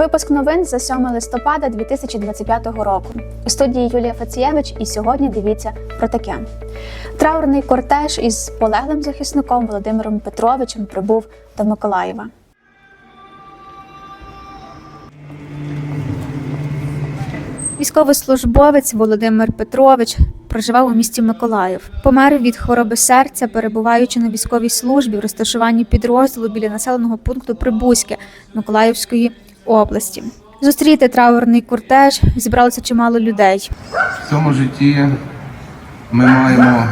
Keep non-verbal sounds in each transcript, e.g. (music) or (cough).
Випуск новин за 7 листопада 2025 року. У студії Юлія Фацієвич, і сьогодні дивіться про таке. Траурний кортеж із полеглим захисником Володимиром Петровичем прибув до Миколаєва. Військовослужбовець Володимир Петрович проживав у місті Миколаїв. Помер від хвороби серця, перебуваючи на військовій службі в розташуванні підрозділу біля населеного пункту Прибузьке Миколаївської області. Зустріти траурний кортеж зібралося чимало людей. В цьому житті ми маємо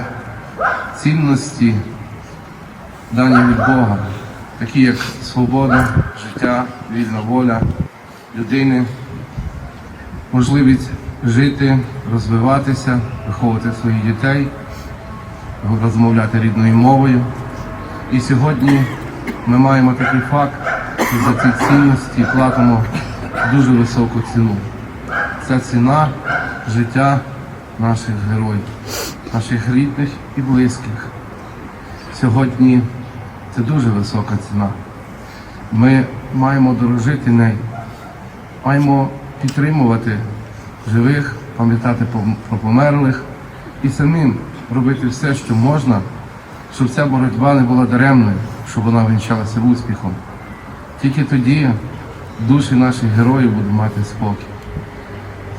цінності, дані від Бога, такі як свобода, життя, вільна воля людини, можливість жити, розвиватися, виховувати своїх дітей, розмовляти рідною мовою. І сьогодні ми маємо такий факт, що за ці цінності платимо дуже високу ціну. Це ціна життя наших героїв, наших рідних і близьких. Сьогодні це дуже висока ціна. Ми маємо дорожити нею, маємо підтримувати живих, пам'ятати про померлих і самим робити все, що можна, щоб ця боротьба не була даремною, щоб вона вінчалася успіхом. Тільки тоді душі наших героїв будуть мати спокій.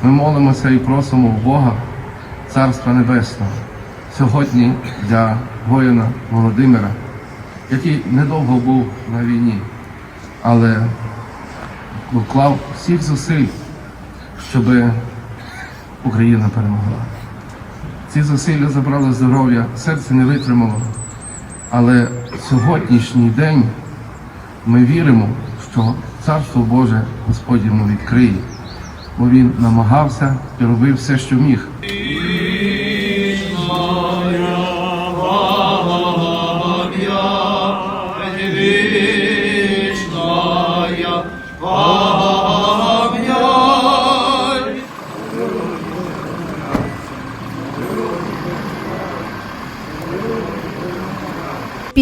Ми молимося і просимо в Бога Царства Небесного сьогодні для воїна Володимира, який недовго був на війні, але вклав всіх зусиль, щоб Україна перемогла. Ці зусилля забрали здоров'я, серце не витримало. Але сьогоднішній день ми віримо, що Царство Боже Господь йому відкриє бо він намагався і робив все, що міг.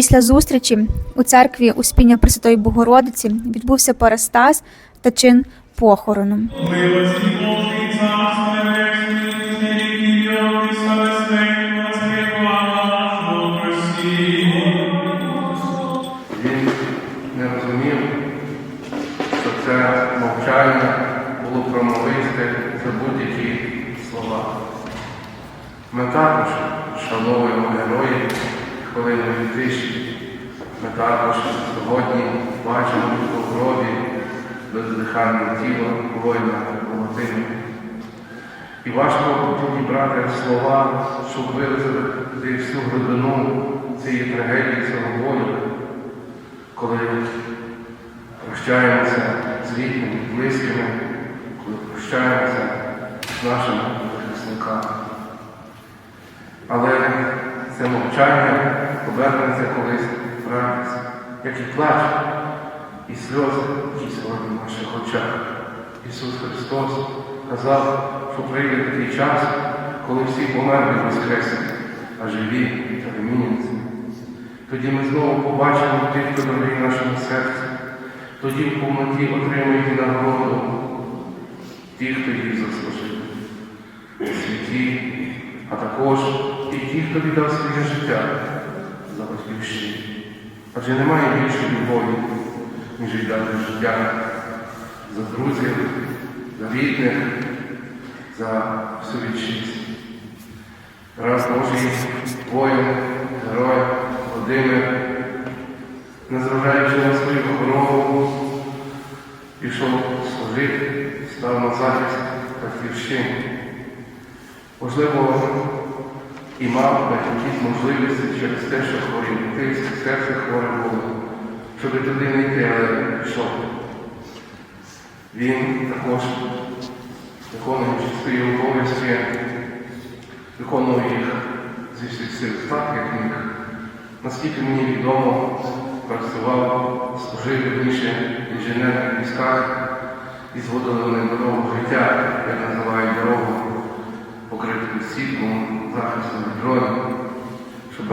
Після зустрічі у церкві Успіння Пресвятої Богородиці відбувся перестаз та чин похорону. Він не розумів, що це мовчання було промовисте за будь-які слова. Ми також шановуємо героїв хвилинної тиші. Ми також сьогодні бачимо у крові бездиханне тіло воїна Володимира. І важко підібрати слова, щоб виразити всю глибину цієї трагедії, цього болю, коли прощаємося з рідними, близькими, коли прощаємося з нашими захисниками. Але це мовчання повернеться колись вратися, як і плач, і сльози, сьогодні в наших очах. Ісус Христос казав, що прийде такий час, коли всі померли воскреснуть, а живі та переміняться. Тоді ми знову побачимо тих, хто дорогий нашому серцю. Тоді в повноті отримають нагороду ті, хто їх заслужив. У світі, а також і ті, хто віддав своє життя за батьківщину. Адже немає більшої любові, ніж віддати життя за друзів, за рідних, за всю вічність. Раз Божий воїн, герой, Володимир, незважаючи на свою хворобу, пішов служити, став на захист батьківщини. Можливо, і мав якісь можливості через те, що хворі тиск, серце хворе було, щоб туди не йти, але пішов. Він також, виконуючи свої обов'язки, виконував їх зі всіх сил так, як міг. Наскільки мені відомо, працював, служив вірніше інженер в військах і зводили вони дорогу життя, як називають дорогу, покриту сітком, захистом від щоб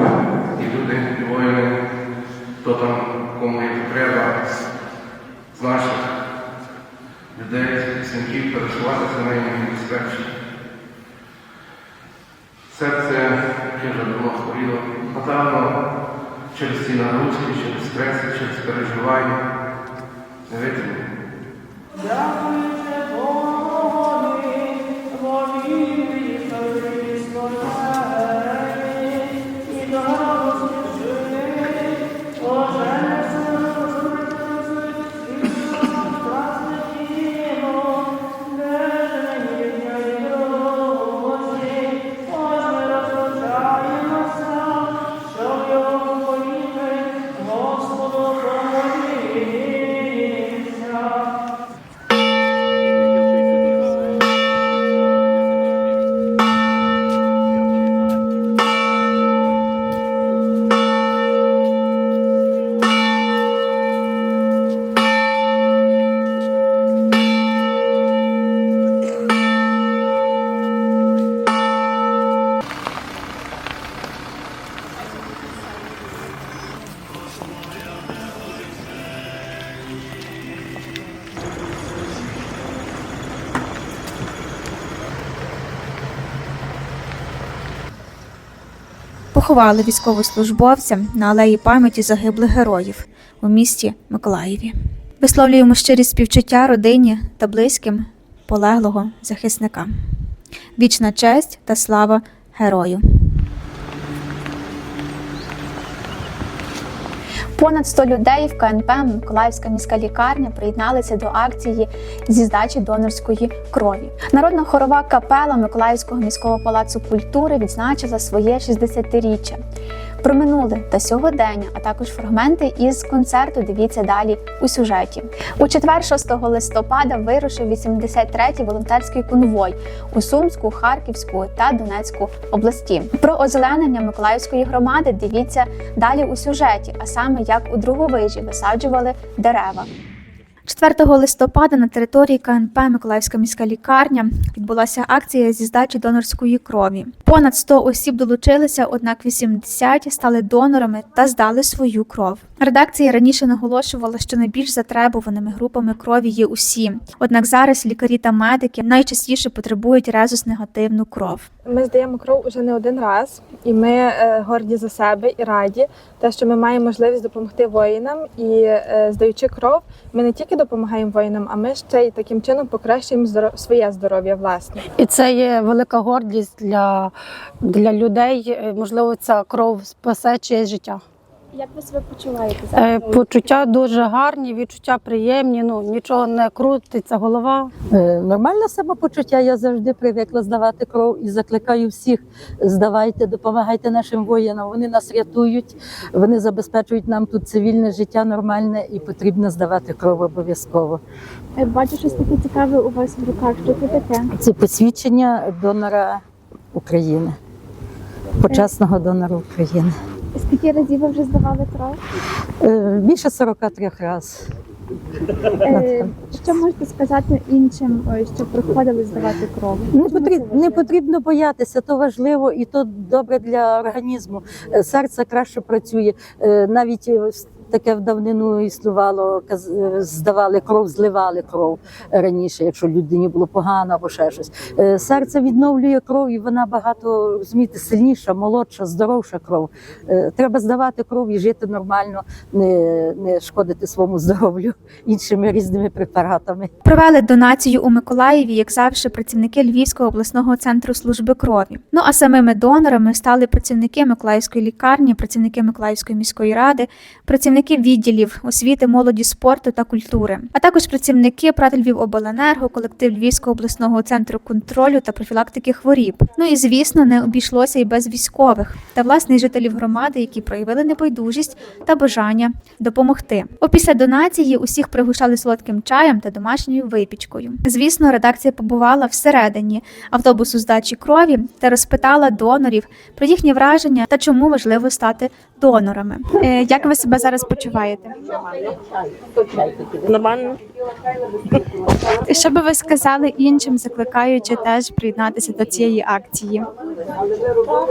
і люди, і воїни, хто там, кому є потреба з наших людей, захисників пересувати сімейні безпечно. Серце, вже давно хворіло, напевно, через ці нагрузки, через стреси, через переживання, не витримало. Поховали військовослужбовця на алеї пам'яті загиблих героїв у місті Миколаєві. Висловлюємо щирі співчуття родині та близьким полеглого захисника. Вічна честь та слава герою. Понад 100 людей в КНП Миколаївська міська лікарня приєдналися до акції зі здачі донорської крові. Народна хорова капела Миколаївського міського палацу культури відзначила своє 60-річчя. Про минуле та сьогодення, а також фрагменти із концерту. Дивіться далі у сюжеті. У четвер, 6 листопада, вирушив 83-й волонтерський конвой у Сумську, Харківську та Донецьку області. Про озеленення Миколаївської громади дивіться далі у сюжеті, а саме як у Друговижі висаджували дерева. 4 листопада на території КНП Миколаївська міська лікарня відбулася акція зі здачі донорської крові. Понад 100 осіб долучилися, однак 80 стали донорами та здали свою кров. Редакція раніше наголошувала, що найбільш затребуваними групами крові є усі. Однак зараз лікарі та медики найчастіше потребують резус-негативну кров. Ми здаємо кров уже не один раз, і ми е, горді за себе і раді, те, що ми маємо можливість допомогти воїнам. І е, здаючи кров, ми не тільки допомагаємо воїнам, а ми ще й таким чином покращуємо своє здоров'я власне. І це є велика гордість для, для людей. Е, Можливо, ця кров спасе чиєсь життя. Як ви себе почуваєте Е, Почуття дуже гарні, відчуття приємні. Ну нічого не крутиться, голова. Е, Нормальне самопочуття. Я завжди привикла здавати кров і закликаю всіх здавайте, допомагайте нашим воїнам. Вони нас рятують, вони забезпечують нам тут цивільне життя нормальне і потрібно здавати кров обов'язково. Бачу щось таке цікаве у вас в руках. Що це таке? Це посвідчення донора України, почесного донора України. Скільки разів ви вже здавали кров? Е, Більше 43 разів. Е, Що можете сказати іншим, е, що приходили здавати кров? Не потрібно, не потрібно боятися, то важливо і то добре для організму. Серце краще працює. Навіть таке в давнину існувало, е, здавали кров, зливали кров раніше, якщо людині було погано або ще щось. Е, Серце відновлює кров, і вона багато розумієте, сильніша, молодша, здоровша кров. Е, Треба здавати кров і жити нормально, не, не шкодити своєму здоров'ю (laughs) іншими різними препаратами. Провели донацію у Миколаєві, як завжди, працівники Львівського обласного центру служби крові. Ну а самими донорами стали працівники Миколаївської лікарні, працівники Миколаївської міської ради, працівники відділів освіти, молоді, спорту та культури, а також працівники ПРАТ Львівобленерго, колектив Львівського обласного центру контролю та профілактики хворіб. Ну і звісно, не обійшлося і без військових та власне жителів громади, які проявили небайдужість та бажання допомогти. Опісля донації усіх пригощали солодким чаєм та домашньою випічкою. Звісно, редакція побувала всередині автобусу здачі крові та розпитала донорів про їхні враження та чому важливо стати донорами. Е, Як ви себе зараз почуваєте? Нормально. Що би ви сказали іншим, закликаючи теж приєднатися до цієї акції?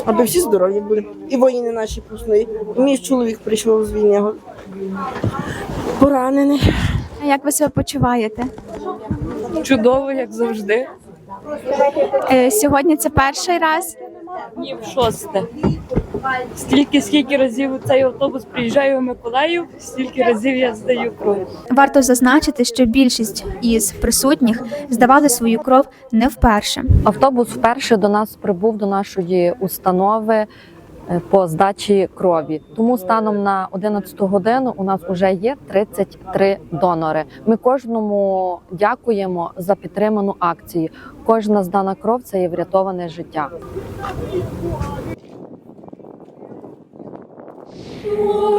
Аби всі здорові були. І воїни наші пішли. Мій чоловік прийшов з війни. Поранений. А як ви себе почуваєте? Чудово, як завжди. Е, Сьогодні це перший раз. Ні, в шосте. Стільки, скільки разів цей автобус приїжджає у Миколаїв, стільки разів я здаю кров. Варто зазначити, що більшість із присутніх здавали свою кров не вперше. Автобус вперше до нас прибув до нашої установи е, по здачі крові. Тому станом на 11 годину у нас вже є 33 донори. Ми кожному дякуємо за підтриману акцію. Кожна здана кров це є врятоване життя. У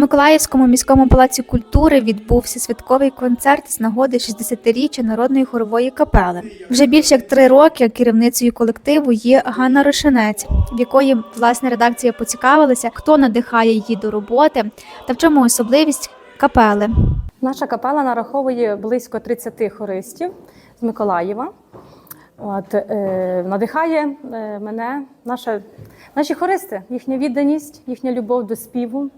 Миколаївському міському палаці культури відбувся святковий концерт з нагоди 60-річчя народної хорової капели. Вже більше як три роки керівницею колективу є Ганна Рошинець, в якої власне редакція поцікавилася, хто надихає її до роботи та в чому особливість капели. Наша капела нараховує близько 30 хористів з Миколаєва. От, е, надихає е, мене наша, наші хористи, їхня відданість, їхня любов до співу.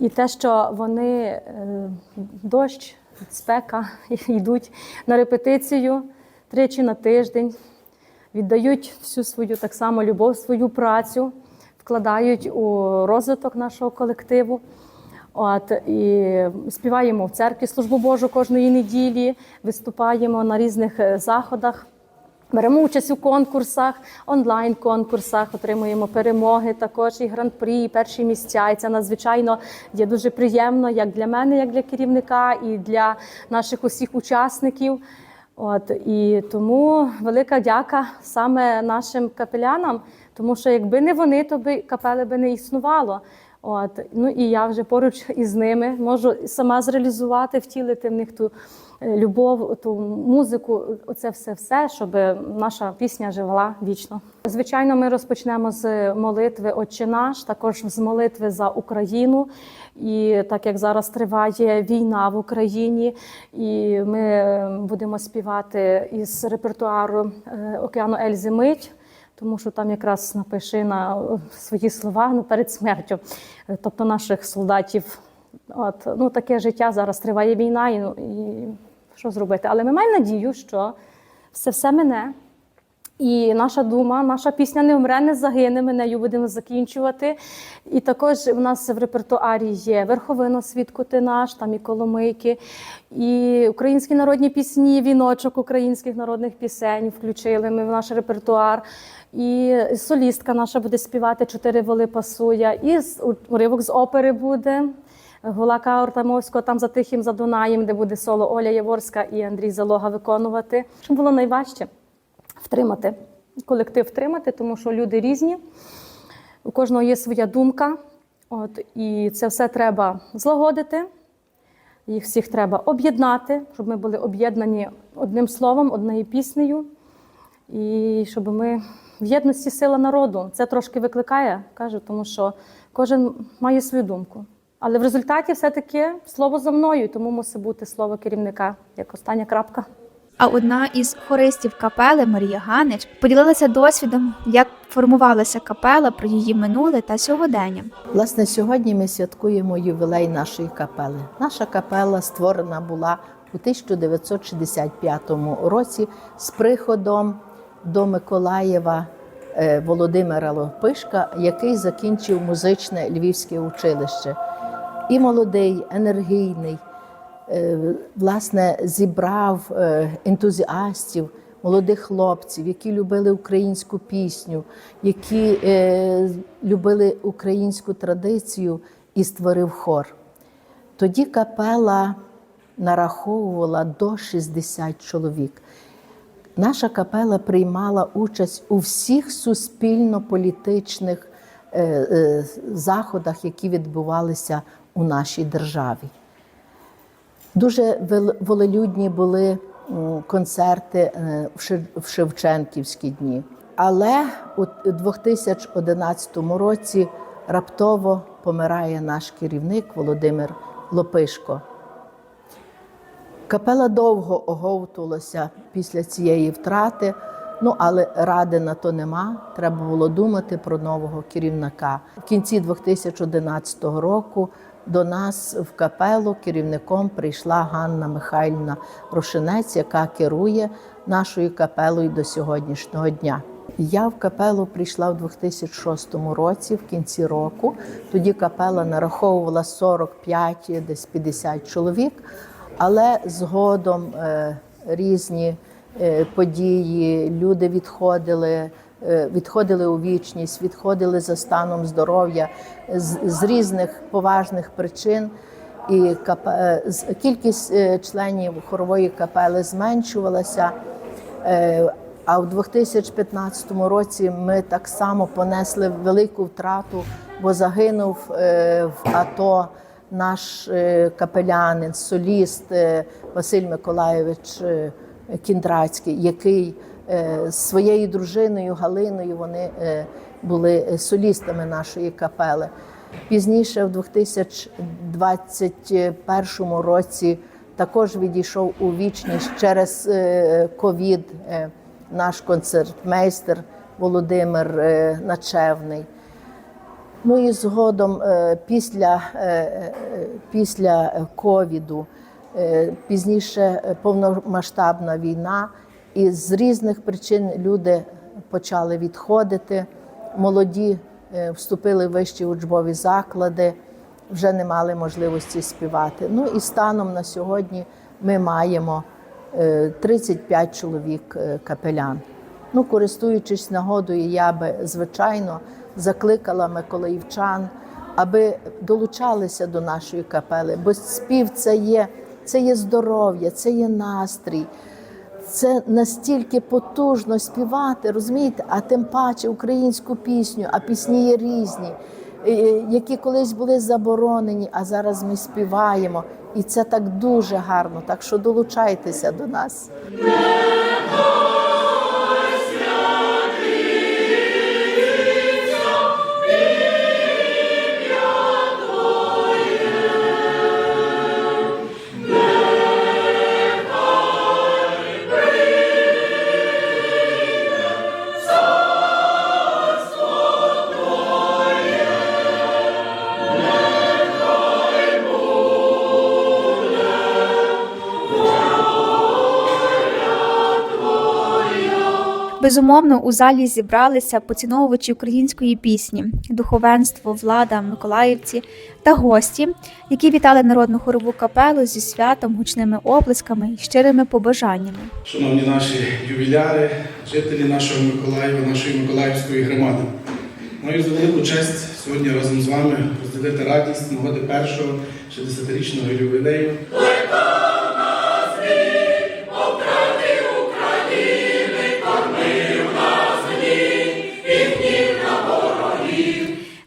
І, те, що вони е, дощ, спека (laughs) йдуть на репетицію тричі на тиждень, віддають всю свою так само любов, свою працю, вкладають у розвиток нашого колективу. От і співаємо в церкві службу Божу кожної неділі, виступаємо на різних е, заходах. Беремо участь у конкурсах, онлайн-конкурсах, отримуємо перемоги, також і гран-прі, і перші місця. І це надзвичайно є дуже приємно як для мене, як для керівника, і для наших усіх учасників. От і тому велика дяка саме нашим капелянам, тому що якби не вони, то би капели би не існувало. От ну і я вже поруч із ними можу сама зреалізувати, втілити в них ту любов, ту музику, оце все, все, щоб наша пісня жила вічно. Звичайно, ми розпочнемо з молитви Отче наш, також з молитви за Україну. І так як зараз триває війна в Україні, і ми е, будемо співати із репертуару е, Океану Ельзи Мить тому що там якраз напиши на е, свої слова ну, перед смертю, е, тобто наших солдатів. От, ну, таке життя зараз триває війна, і, ну, і що зробити? Але ми маємо надію, що все все мине. І наша дума, наша пісня не вмре, не загине. Ми нею будемо закінчувати. І також у нас в репертуарі є верховино свідку ти наш, там і коломийки, і українські народні пісні, віночок українських народних пісень включили ми в наш репертуар. І солістка наша буде співати чотири воли пасуя, і уривок з опери буде. Гулака Ортамовського там за тихим за Дунаєм, де буде соло Оля Яворська і Андрій Залога виконувати. Що було найважче? Втримати. Колектив втримати, тому що люди різні, у кожного є своя думка. От, і це все треба злагодити. Їх всіх треба об'єднати, щоб ми були об'єднані одним словом, однією піснею. І щоб ми в єдності сила народу. Це трошки викликає, кажу, тому що кожен має свою думку. Але в результаті все-таки слово за мною, тому мусить бути слово керівника як остання крапка. А одна із хористів капели Марія Ганич поділилася досвідом, як формувалася капела про її минуле та сьогодення. Власне, сьогодні ми святкуємо ювілей нашої капели. Наша капела створена була у 1965 році з приходом до Миколаєва е, Володимира Лопишка, який закінчив музичне львівське училище. І молодий, енергійний, е, власне, зібрав е, ентузіастів, молодих хлопців, які любили українську пісню, які е, любили українську традицію і створив хор. Тоді капела нараховувала до 60 чоловік. Наша капела приймала участь у всіх суспільно-політичних заходах, які відбувалися у нашій державі. Дуже волелюдні були концерти е, в Шев- в Шевченківські дні. Але у 2011 році раптово помирає наш керівник Володимир Лопишко. Капела довго оговтувалася після цієї втрати, Ну але ради на то нема. Треба було думати про нового керівника. В кінці 2011 року до нас в капелу керівником прийшла Ганна Михайлівна Рошинець, яка керує нашою капелою до сьогоднішнього дня. Я в капелу прийшла в 2006 році, в кінці року. Тоді капела нараховувала 45, десь 50 чоловік, але згодом е, різні е, події, люди відходили, відходили у вічність, відходили за станом здоров'я з, з різних поважних причин. І кап... е, кількість е, членів хорової капели зменшувалася. Е, А в 2015 році ми так само понесли велику втрату, бо загинув е, в АТО наш е, капелянин, соліст е, Василь Миколайович е, Кіндрацький, який е, з своєю дружиною Галиною вони е, були е, солістами нашої капели. Пізніше, в 2021 році, також відійшов у вічність через е, ковід е, наш концертмейстер Володимир е, Начевний. Ну і згодом е, після, е, е, після е, ковіду, е, пізніше е, повномасштабна війна, і з різних причин люди почали відходити. Молоді е, вступили в вищі учбові заклади, вже не мали можливості співати. Ну і станом на сьогодні ми маємо е, 35 чоловік е, капелян. Ну, користуючись нагодою, я би звичайно закликала миколаївчан, аби долучалися до нашої капели, бо спів це є, це є здоров'я, це є настрій. Це настільки потужно співати, розумієте, а тим паче українську пісню, а пісні є різні, які колись були заборонені, а зараз ми співаємо. І це так дуже гарно. Так що долучайтеся до нас. Безумовно, у залі зібралися поціновувачі української пісні, духовенство, влада, миколаївці та гості, які вітали народну хорову капелу зі святом, гучними оплесками і щирими побажаннями. Шановні наші ювіляри, жителі нашого Миколаєва, нашої Миколаївської громади. Маю за велику честь сьогодні разом з вами розділити радість нагоди першого 60-річного ювілею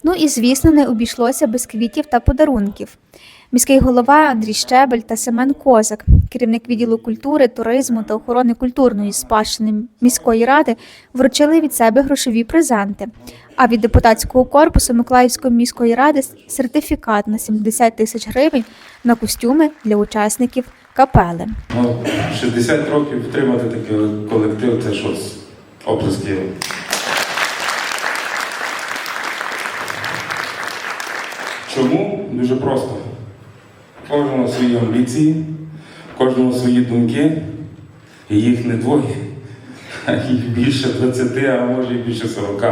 Ну і звісно, не обійшлося без квітів та подарунків. Міський голова Андрій Щебель та Семен Козак, керівник відділу культури, туризму та охорони культурної спадщини міської ради, вручили від себе грошові презенти. А від депутатського корпусу Миколаївської міської ради сертифікат на 70 тисяч гривень на костюми для учасників капели. Ну, 60 років втримати такий колектив це щось оплески. Чому? Дуже просто. Кожного свої амбіції, кожного свої думки, і їх не двоє, а їх більше 20, а може і більше 40.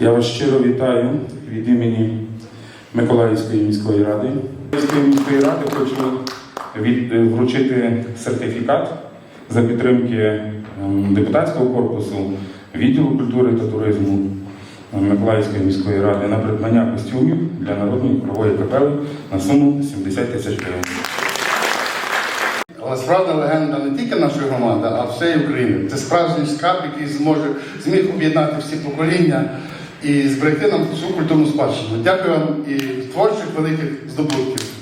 Я вас щиро вітаю від імені Миколаївської міської ради. Миколаївської міської ради хочу е, вручити сертифікат за підтримки ем, депутатського корпусу, відділу культури та туризму Миколаївської міської ради на придбання костюмів для народної хорової капели на суму 70 тисяч гривень. Але справжня легенда не тільки нашої громади, а всієї України. Це справжній скарб, який зможе зміг об'єднати всі покоління і зберегти нам всю культурну спадщину. Дякую вам і творчих великих здобутків.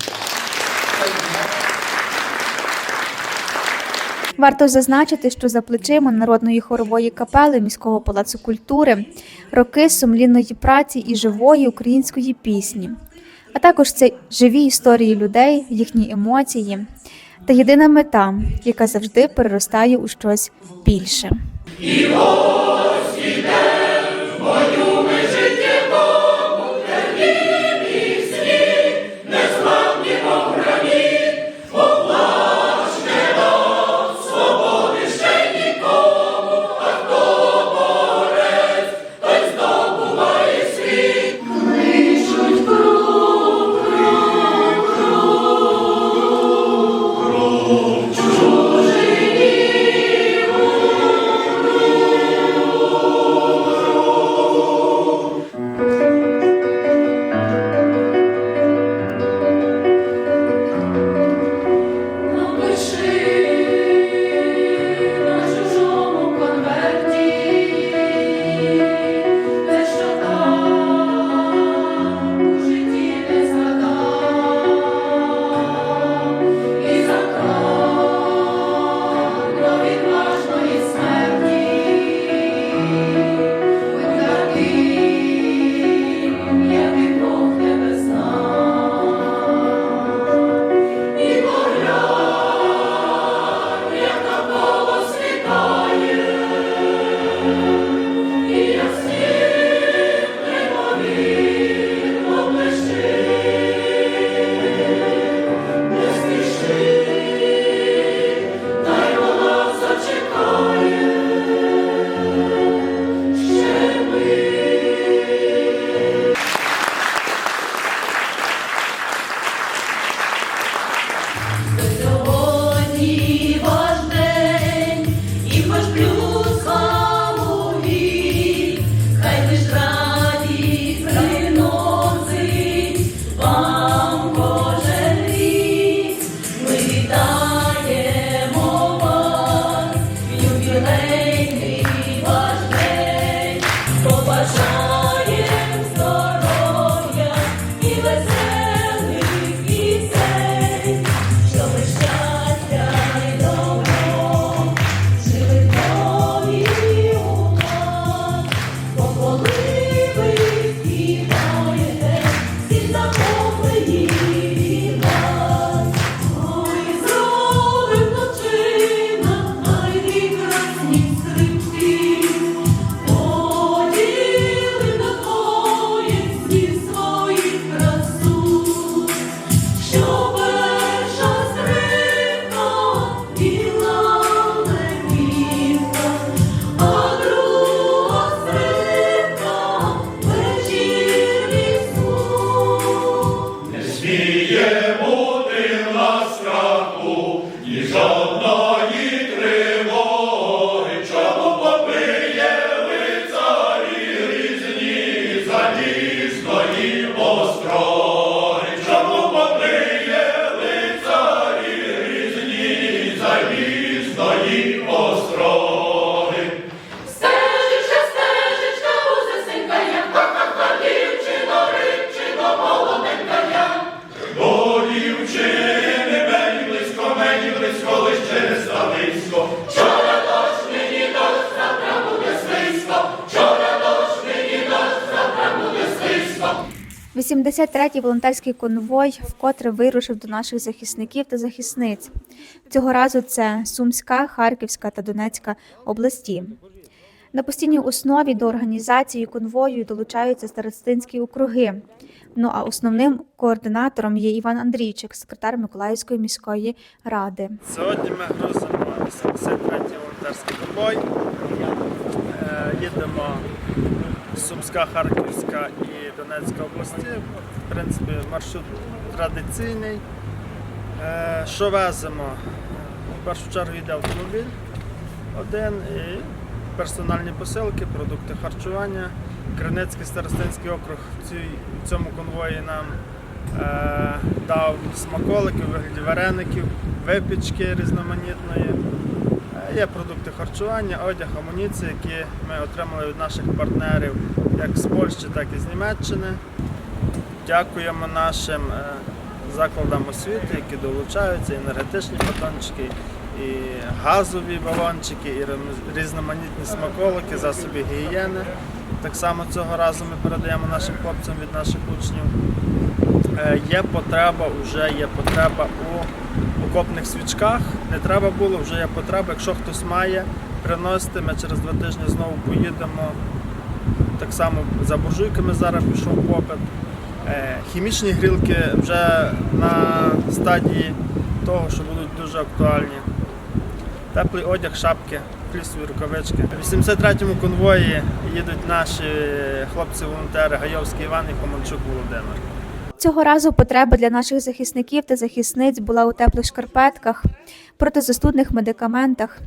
Варто зазначити, що за плечима народної хорової капели міського палацу культури роки сумлінної праці і живої української пісні, а також це живі історії людей, їхні емоції та єдина мета, яка завжди переростає у щось більше. 83-й волонтерський конвой вкотре вирушив до наших захисників та захисниць. Цього разу це Сумська, Харківська та Донецька області. На постійній основі до організації конвою долучаються старостинські округи. Ну а основним координатором є Іван Андрійчик, секретар Миколаївської міської ради. Сьогодні ми грузимо 83-й волонтерський конвой. Е, Їдемо Сумська, Харківська і Донецька області. В принципі, маршрут традиційний. Е, Що веземо? В першу чергу йде автомобіль один і персональні посилки, продукти харчування. Криницький старостинський округ в цьому конвої нам е, дав смаколики вигляді вареників, випічки різноманітної. Є продукти харчування, одяг, амуніція, які ми отримали від наших партнерів як з Польщі, так і з Німеччини. Дякуємо нашим е, закладам освіти, які долучаються, енергетичні батончики, і газові балончики, і різноманітні смаколики, засоби гігієни. Так само цього разу ми передаємо нашим хлопцям від наших учнів. Е, Є потреба, вже є потреба у окопних свічках. Не треба було, вже є потреба. Якщо хтось має, приносите. Ми через два тижні знову поїдемо. Так само за буржуйками зараз пішов попит. Е, Хімічні грілки вже на стадії того, що будуть дуже актуальні. Теплий одяг, шапки, флісові рукавички. В 83-му конвої їдуть наші хлопці-волонтери Гайовський Іван і Команчук Володимир. Цього разу потреба для наших захисників та захисниць була у теплих шкарпетках, протизастудних медикаментах,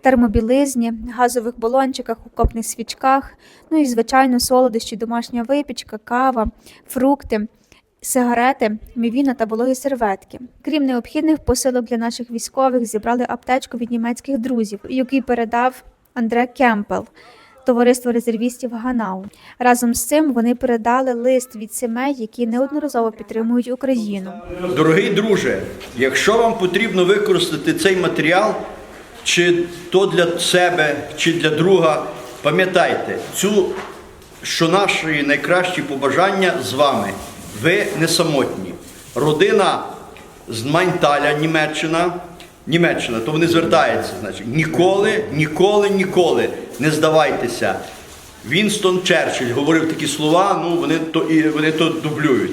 термобілизні, газових балончиках, окопних свічках, ну і звичайно солодощі, домашня випічка, кава, фрукти. Сигарети, мівіна та вологі серветки. Крім необхідних посилок для наших військових, зібрали аптечку від німецьких друзів, який передав Андре Кемпел, товариство резервістів Ганау. Разом з цим вони передали лист від сімей, які неодноразово підтримують Україну. Дорогий друже, якщо вам потрібно використати цей матеріал, чи то для себе, чи для друга, пам'ятайте, цю, що наші найкращі побажання з вами. Ви не самотні. Родина з Майнталя, Німеччина, Німеччина, то вони звертаються, значить, ніколи, ніколи, ніколи не здавайтеся. Вінстон Черчилль говорив такі слова, ну вони то і вони то дублюють.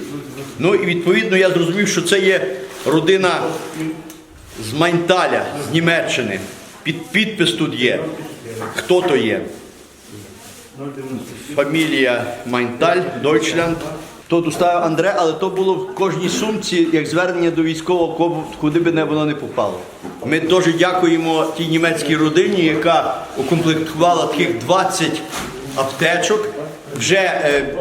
Ну і відповідно я зрозумів, що це є родина з Майнталя, з Німеччини. Під підпис тут є. Хто то є? Фамілія Майнталь, Дойчлянд. Тут уставив Андре, але то було в кожній сумці як звернення до військового, куди би не воно не попало. Ми дуже дякуємо тій німецькій родині, яка укомплектувала таких 20 аптечок. Вже е,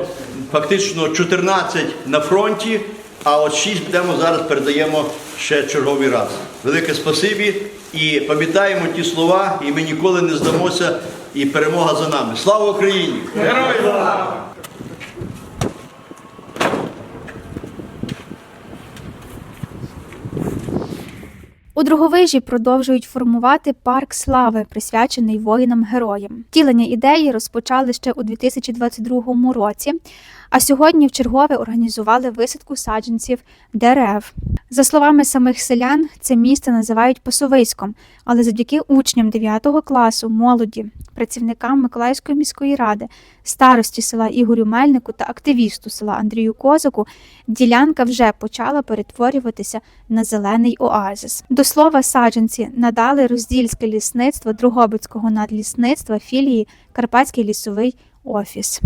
фактично 14 на фронті, а от 6 будемо зараз передаємо ще черговий раз. Велике спасибі і пам'ятаємо ті слова, і ми ніколи не здамося, і перемога за нами. Слава Україні! Героям! У Друговижі продовжують формувати парк слави, присвячений воїнам-героям. Тілення ідеї розпочали ще у 2022 році, а сьогодні в чергове організували висадку саджанців дерев. За словами самих селян, це місце називають пасовиськом, але завдяки учням 9 класу, молоді, працівникам Миколаївської міської ради, старості села Ігорю Мельнику та активісту села Андрію Козаку, ділянка вже почала перетворюватися на зелений оазис. До слова, саджанці надали роздільське лісництво Другобицького надлісництва філії Карпатський лісовий офіс.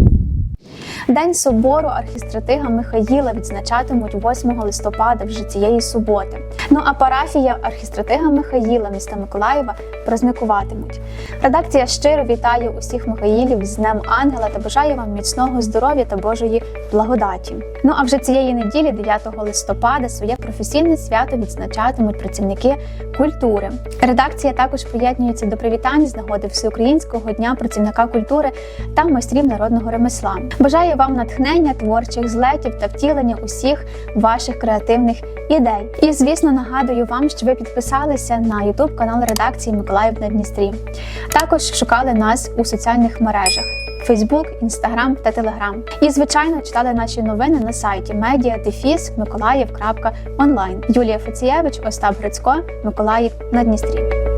День собору архістратига Михаїла відзначатимуть 8 листопада вже цієї суботи. Ну а парафія архістратига Михаїла міста Миколаєва праздникуватимуть. Редакція щиро вітає усіх Михаїлів з Днем Ангела та бажає вам міцного здоров'я та Божої благодаті. Ну а вже цієї неділі, 9 листопада, своє професійне свято відзначатимуть працівники культури. Редакція також приєднується до привітань з нагоди Всеукраїнського дня працівника культури та майстрів народного ремесла. Бажаю вам натхнення, творчих злетів та втілення усіх ваших креативних ідей. І звісно, нагадую вам, що ви підписалися на YouTube канал редакції Миколаїв на Дністрі. Також шукали нас у соціальних мережах. Фейсбук, Інстаграм та Телеграм. І, звичайно, читали наші новини на сайті media.mиколаїв.онлайн. Юлія Фецієвич, Остап Грицько, Миколаїв на Дністрі.